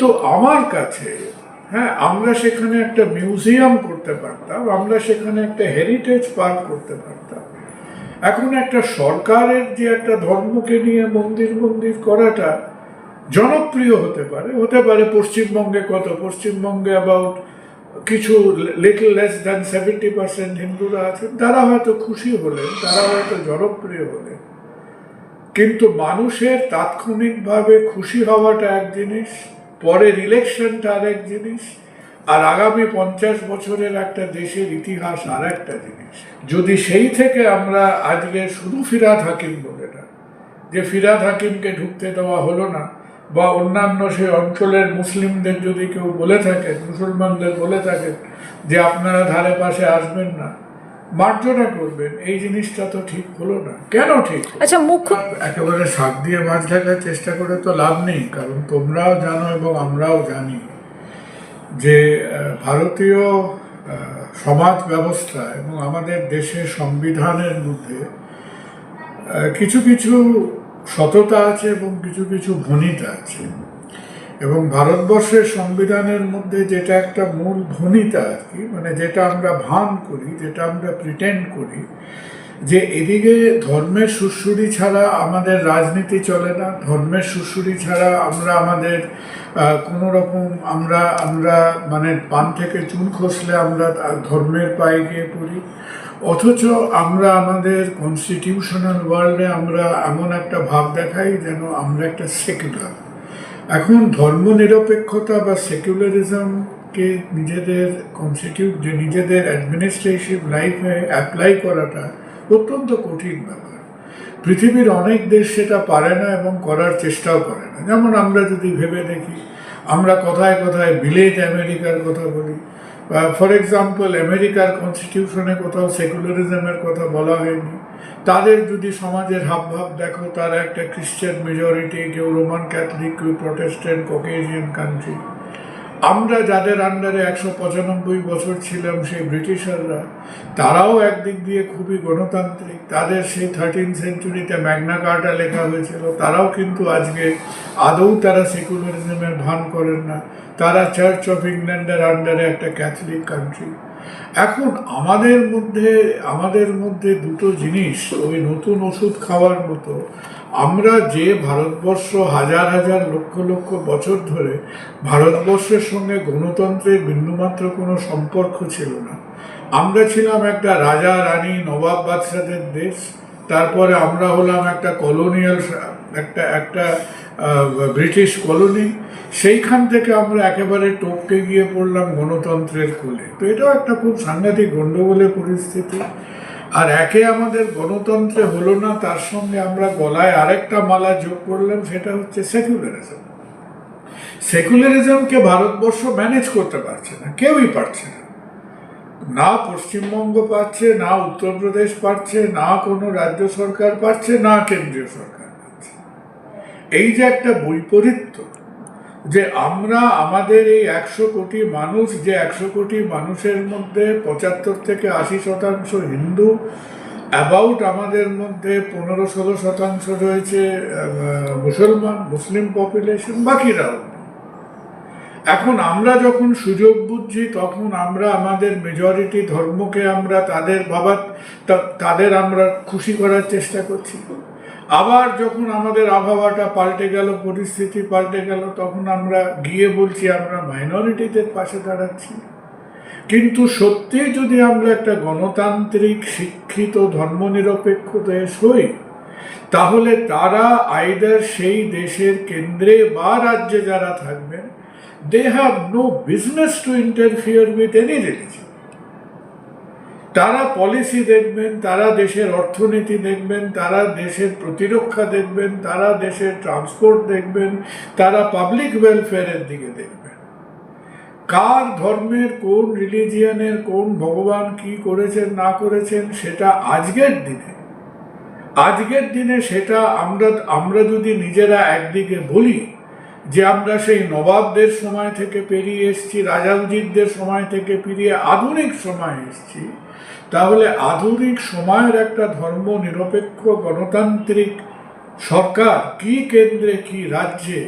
তো আমার কাছে হ্যাঁ আমরা সেখানে একটা মিউজিয়াম করতে পারতাম, আমরা সেখানে একটা হেরিটেজ পার্ক করতে পারতাম। এখন একটা সরকারের যে একটা ধর্মকে নিয়ে মন্দির মন্দির করাটা জনপ্রিয় হতে পারে হতে পারে পশ্চিমবঙ্গে কত, পশ্চিমবঙ্গে অ্যাবাউট কিছু little less than seventy percent হিন্দুরা আছেন, তারা হয়তো খুশি হলেন, তারা হয়তো জনপ্রিয় হলেন। কিন্তু মানুষের তাৎক্ষণিকভাবে খুশি হওয়াটা এক জিনিস পরের ইলেকশনটা আরেক জিনিস, আর আগামী পঞ্চাশ বছরের একটা দেশের ইতিহাস আর একটা জিনিস। যদি সেই থেকে আমরা আজকে শুধু ফিরাদ হাকিম বলে না, যে ফিরাদ হাকিমকে ঢুকতে দেওয়া হলো না, বা অন্যান্য সেই অঞ্চলের মুসলিমদের যদি কেউ বলে থাকেন, মুসলমানদের বলে থাকেন, যে আপনারা ধারে পাশে আসবেন না মার্জনা করবেন এই জিনিসটা তো ঠিক হলো না কেন ঠিক? আচ্ছা মুখ্য একেবারে শাক দিয়ে মাছ ঢাকার চেষ্টা করে তো লাভ নেই কারণ তোমরাও জানো এবং আমরাও জানি যে ভারতীয় সমাজ ব্যবস্থা এবং আমাদের দেশের সংবিধানের মধ্যে কিছু কিছু সততা আছে এবং কিছু কিছু ভনিতা আছে এবং ভারতবর্ষের সংবিধানের মধ্যে যেটা একটা মূল ভনিতা আর কি মানে যেটা আমরা ভান করি, যেটা আমরা প্রিটেন্ড করি, যে এদিকে ধর্মের সুশ্রুতি ছাড়া আমাদের রাজনীতি চলে না, ধর্মের সুশ্রুতি ছাড়া আমরা আমাদের কোনো রকম আমরা আমরা মানে পান থেকে চুন খসলে আমরা ধর্মের পায়ে গিয়ে পড়ি। অথচ আমরা আমাদের কনস্টিটিউশনাল ওয়ার্ল্ডে আমরা এমন একটা ভাব দেখাই যেন আমরা একটা সেকুলার এখন ধর্ম নিরপেক্ষতা বা সেকুলারিজমকে নিজেদের কনস্টিটিউট যে নিজেদের অ্যাডমিনিস্ট্রেটিভ লাইফে অ্যাপ্লাই করাটা অত্যন্ত কঠিন ব্যাপার। পৃথিবীর অনেক দেশ সেটা পারে না এবং করার চেষ্টাও করে না। যেমন আমরা যদি ভেবে দেখি, আমরা কথায় কথায় ভিলেজ আমেরিকার কথা বলি ফর এক্সাম্পল আমেরিকার কনস্টিটিউশনে কোথাও সেকুলারিজমের কথা বলা হয়নি। তাদের যদি সমাজের হাবভাব দেখো, তারা একটা খ্রিশ্চান মেজরিটি কেউ রোমান ক্যাথলিক কেউ প্রোটেস্ট্যান্ট কোকেজিয়ান কান্ট্রি আমরা যাদের আন্ডারে একশো পঁচানব্বই বছর ছিলাম সেই ব্রিটিশাররা, তারাও একদিক দিয়ে খুবই গণতান্ত্রিক। তাদের সেই থার্টিন সেঞ্চুরিতে ম্যাগনা কার্টা লেখা হয়েছিল। তারাও কিন্তু আজকে আদৌ তারা সেকুলারিজমের ভান করেন না। তারা চার্চ অফ ইংল্যান্ডের আন্ডারে একটা ক্যাথলিক কান্ট্রি এখন আমাদের মধ্যে আমাদের মধ্যে দুটো জিনিস, ওই নতুন ওষুধ খাওয়ার মতো আমরা যে ভারতবর্ষ হাজার হাজার লক্ষ লক্ষ বছর ধরে ভারতবর্ষের সঙ্গে গণতন্ত্রের বিন্দুমাত্র কোনো সম্পর্ক ছিল না। আমরা ছিলাম একটা রাজা, রানী, নবাব বাদশাদের দেশ, তারপরে আমরা হলাম একটা কলোনিয়াল একটা একটা ব্রিটিশ কলোনি সেইখান থেকে আমরা একেবারে টপকে গিয়ে পড়লাম গণতন্ত্রের কোলে। তো এটাও একটা খুব সাংঘাতিক গণ্ডগোলের পরিস্থিতি। আর একে আমাদের গণতন্ত্রে হলো না, তার সঙ্গে আমরা গলায় আরেকটা মালা যোগ করলাম, সেটা হচ্ছে সেকুলারিজম। সেকুলারিজমকে ভারতবর্ষ ম্যানেজ করতে পারছে না, কেউই পারছে না। না পশ্চিমবঙ্গ পাচ্ছে না উত্তরপ্রদেশ পাচ্ছে না কোনো রাজ্য সরকার পাচ্ছে না কেন্দ্রীয় সরকার পাচ্ছে এই যে একটা বৈপরীত্য যে আমরা আমাদের এই একশো কোটি মানুষ, যে একশো কোটি মানুষের মধ্যে পঁচাত্তর থেকে আশি শতাংশ হিন্দু অ্যাবাউট আমাদের মধ্যে পনেরো ষোলো শতাংশ রয়েছে মুসলমান, মুসলিম পপুলেশন বাকিরাও। এখন আমরা যখন সুযোগ বুঝছি, তখন আমরা আমাদের মেজরিটি ধর্মকে আমরা তাদের বাবা তাদের আমরা খুশি করার চেষ্টা করছি। আবার যখন আমাদের আবহাওয়াটা পাল্টে গেল, পরিস্থিতি পাল্টে গেল, তখন আমরা গিয়ে বলছি, আমরা মাইনরিটিদের পাশে দাঁড়াচ্ছি। কিন্তু সত্যি যদি আমরা একটা গণতান্ত্রিক, শিক্ষিত ধর্মনিরপেক্ষ দেশ হই তাহলে তারা আইদার সেই দেশের কেন্দ্রে বা রাজ্যে যারা থাকবেন they have no business to interfere with any religion তারা পলিসি দেখবেন, তারা দেশের অর্থনীতি দেখবেন, তারা দেশের প্রতিরক্ষা দেখবেন, তারা দেশের ট্রান্সপোর্ট দেখবেন, তারা পাবলিক ওয়েলফেয়ারের দিকে দেখবেন। কার ধর্মের, কোন রিলিজিয়ানের কোন ভগবান কি করেছেন, না করেছেন, সেটা আজকের দিনে। আজকের দিনে সেটা আমরা আমরা যদি নিজেরা একদিকে বলি যে আমরা সেই নবাবদের সময় থেকে পেরিয়ে এসেছি রাজা উজিরদের সময় থেকে পেরিয়ে আধুনিক সময় এসেছি, তাহলে আধুনিক সময়ের একটা ধর্ম নিরপেক্ষ গণতান্ত্রিক সরকার কি কেন্দ্রে, কি রাজ্যে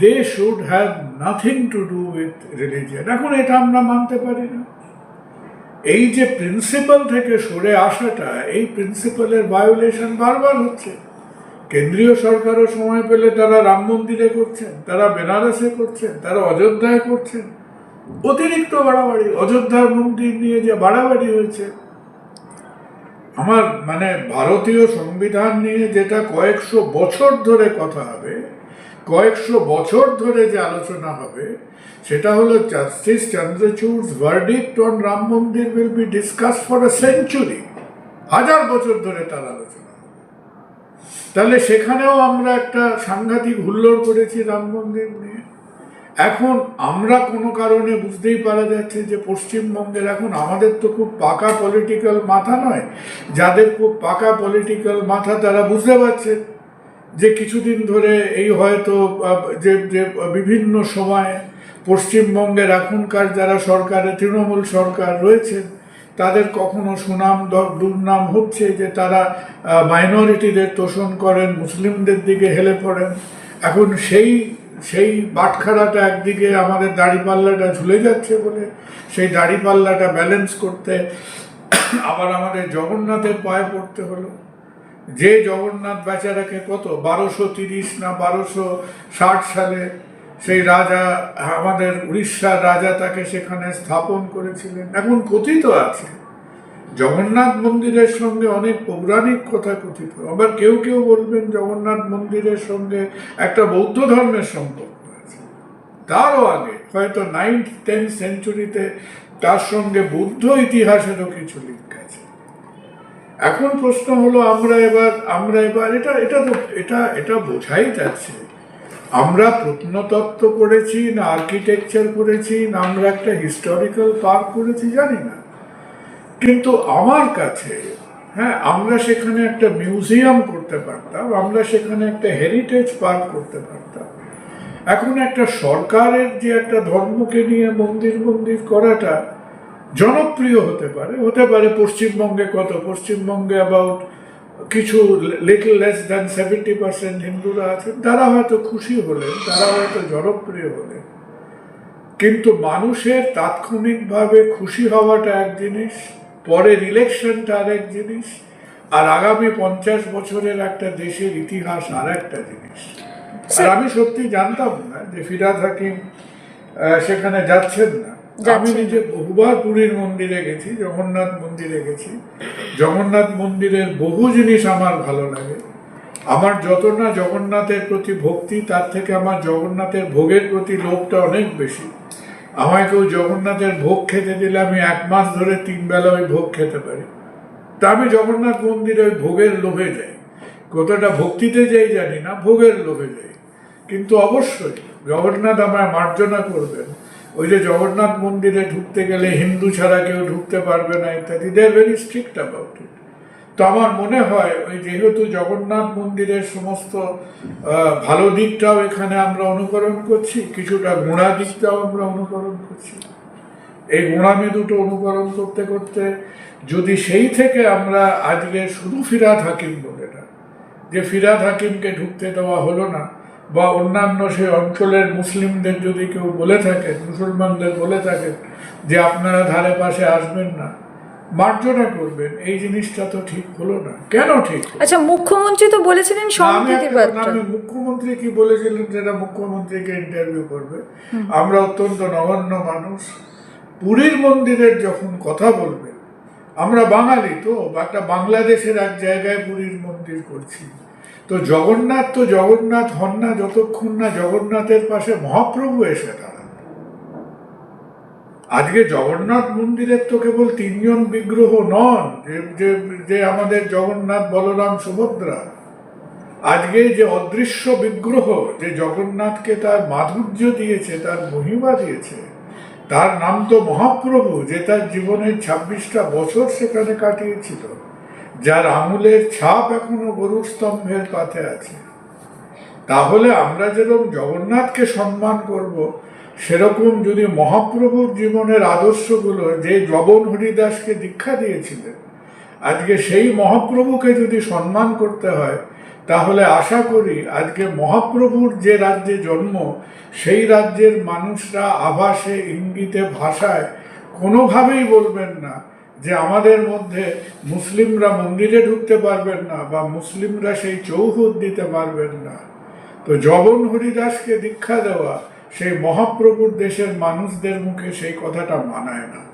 they should have nothing to do with religion এখন এটা আমরা মানতে পারি না। এই যে প্রিন্সিপাল থেকে সরে আসাটা, এই প্রিন্সিপালের ভায়োলেশন বারবার হচ্ছে। কেন্দ্রীয় সরকারও সময় পেলে তারা রাম মন্দিরে করছেন, তারা বেনারসে করছেন, তারা অযোধ্যায় করছেন। অতিরিক্ত বাড়াবাড়ি, অযোধ্যার মন্দির নিয়ে যে বাড়াবাড়ি হয়েছে। আমার মানে ভারতীয় সংবিধান নিয়ে যেটা কয়েকশো বছর ধরে কথা হবে, কয়েকশো বছর ধরে যে আলোচনা হবে, সেটা হলো justice Chandrachud verdict on Ram Mandir will be discuss for a century হাজার বছর ধরে তার আলোচনা। তাহলে সেখানেও আমরা একটা সাংঘাতিক হুল্লোড় করেছি রাম মন্দির নিয়ে। এখন আমরা কোনো কারণে বুঝতেই পারা যাচ্ছে যে পশ্চিমবঙ্গের এখন আমাদের তো খুব পাকা পলিটিক্যাল মাথা নয়। যাদের খুব পাকা পলিটিক্যাল মাথা তারা বুঝতে পারছে যে কিছুদিন ধরে এই হয়তো যে যে বিভিন্ন সময়ে পশ্চিমবঙ্গের এখনকার যারা সরকারে, তৃণমূল সরকার রয়েছেন তাদের কখনো সুনাম দুর্নাম হচ্ছে যে তারা মাইনরিটিদের তোষণ করেন, মুসলিমদের দিকে হেলে পড়েন। এখন সেই সেই বাটখারাটা একদিকে আমাদের দাড়িপাল্লাটা ঝুলে যাচ্ছে বলে, সেই দাড়িপাল্লাটা ব্যালেন্স করতে আবার আমাদের জগন্নাথের পায়ে পড়তে হলো। যে জগন্নাথ বেচারাকে কত, বারোশো তিরিশ না বারোশো ষাট সালে সেই রাজা, আমাদের উড়িষ্যার রাজা তাকে সেখানে স্থাপন করেছিলেন। এখন কথিত আছে, জগন্নাথ মন্দিরের সঙ্গে অনেক পৌরাণিক কথা কথিত। আবার কেউ কেউ বলবেন জগন্নাথ মন্দিরের সঙ্গে একটা বৌদ্ধ ধর্মের সম্পর্ক আছে। তারও আগে, হয়তো নাইন্থ টেন্থ সেঞ্চুরিতে তার সঙ্গে বৌদ্ধ ইতিহাসেরও কিছু লিঙ্ক আছে। এখন প্রশ্ন হলো, আমরা এবার আমরা এবার, এটা এটা তো, এটা এটা বোঝাই যাচ্ছে আমরা প্রত্নতত্ত্ব করেছি, না আর্কিটেকচার করেছি, না আমরা একটা হিস্টোরিক্যাল পার্ক করেছি, জানি না। কিন্তু আমার কাছে হ্যাঁ আমরা সেখানে একটা মিউজিয়াম করতে পারতাম, আমরা সেখানে একটা হেরিটেজ পার্ক করতে পারতাম। এখন একটা সরকারের যে একটা ধর্মকে নিয়ে মন্দির মন্দির করাটা জনপ্রিয় হতে পারে হতে পারে পশ্চিমবঙ্গে কত? পশ্চিমবঙ্গে অ্যাবাউট কিছু little less than seventy percent হিন্দুরা আছেন তারা হয়তো খুশি হলেন তারা হয়তো জনপ্রিয় হলেন। কিন্তু মানুষের তাৎক্ষণিকভাবে খুশি হওয়াটা এক জিনিস পরের ইলেকশনটা আরেক জিনিস আর আগামী পঞ্চাশ বছরের একটা দেশের ইতিহাস আর একটা জিনিস আর আমি সত্যি জানতাম না যে ফিরাদ হাকিম সেখানে যাচ্ছেন না। আমি নিজে বহুবার পুরীর মন্দিরে গেছি, জগন্নাথ মন্দিরে গেছি। জগন্নাথ মন্দিরের বহু জিনিস আমার ভালো লাগে। আমার যত না জগন্নাথের প্রতি ভক্তি, তার থেকে আমার জগন্নাথের ভোগের প্রতি লোভটা অনেক বেশি। আমায় কেউ জগন্নাথের ভোগ খেতে দিলে আমি এক মাস ধরে তিন বেলা ওই ভোগ খেতে পারি। তা আমি জগন্নাথ মন্দিরে ওই ভোগের লোভে যাই। কতটা ভক্তিতে যাই জানি না, ভোগের লোভে যাই। কিন্তু অবশ্যই জগন্নাথ আমায় মার্জনা করবেন। ওই যে জগন্নাথ মন্দিরে ঢুকতে গেলে হিন্দু ছাড়া কেউ ঢুকতে পারবে না ইত্যাদি they very strict about it তো আমার মনে হয়, ওই যেহেতু জগন্নাথ মন্দিরের সমস্ত ভালো দিকটাও এখানে আমরা অনুকরণ করছি, কিছুটা গোড়া দিকটাও আমরা অনুকরণ করছি। এই গোড়ামি দুটো অনুকরণ করতে করতে যদি সেই থেকে আমরা আজকে শুধু ফিরাদ হাকিম বলে না, যে ফিরাদ হাকিমকে ঢুকতে দেওয়া হলো না বা অন্যান্য সেই অঞ্চলের মুসলিমদের যদি কেউ বলে থাকেন মুসলমানদের বলে থাকেন যে আপনারা ধারে পাশে আসবেন না মার্জনা করবেন এই জিনিসটা তো ঠিক হলো না। কেন ঠিক আচ্ছা মুখ্যমন্ত্রী তো বলেছিলেন আমি মুখ্যমন্ত্রী কি বলেছিলেন যেটা মুখ্যমন্ত্রীকে ইন্টারভিউ করবে? আমরা অত্যন্ত নগণ্য মানুষ। পুরীর মন্দিরের যখন কথা বলবে আমরা বাঙালি তো একটা বাংলাদেশের এক জায়গায় পুরীর মন্দির করছি। তো জগন্নাথ তো জগন্নাথ হন না যতক্ষণ না জগন্নাথের পাশে মহাপ্রভু এসে দাঁড়ান। আজকে জগন্নাথ মন্দিরের তো কেবল তিনজন বিগ্রহ নন, যে- আমাদের জগন্নাথ বলরাম সুভদ্রা। আজকে যে অদৃশ্য বিগ্রহ, যে জগন্নাথকে তার মাধুর্য দিয়েছে, তার মহিমা দিয়েছে, তার নাম তো মহাপ্রভু, যে তার জীবনের ছাব্বিশটা বছর সেখানে কাটিয়েছিল। যার আঙুলের ছাপ এখনও গরুর স্তম্ভের পাতে আছে। তাহলে আমরা যেরকম জগন্নাথকে সম্মান করব, সেরকম যদি মহাপ্রভুর জীবনের আদর্শগুলো যে জবন হরিদাসকে দীক্ষা দিয়েছিলেন, আজকে সেই মহাপ্রভুকে যদি সম্মান করতে হয়, তাহলে আশা করি আজকে মহাপ্রভুর যে রাজ্যে জন্ম, সেই রাজ্যের মানুষরা আভাসে, ইঙ্গিতে, ভাষায় কোনোভাবেই বলবেন না যে আমাদের মধ্যে মুসলিমরা মন্দিরে ঢুকতে পারবেন না বা মুসলিমরা সেই চৌহুদ দিতে পারবেন না। তো জবন হরিদাসকে দীক্ষা দেওয়া, সেই মহাপ্রভুর দেশের মানুষদের মুখে সেই কথাটা মানায় না।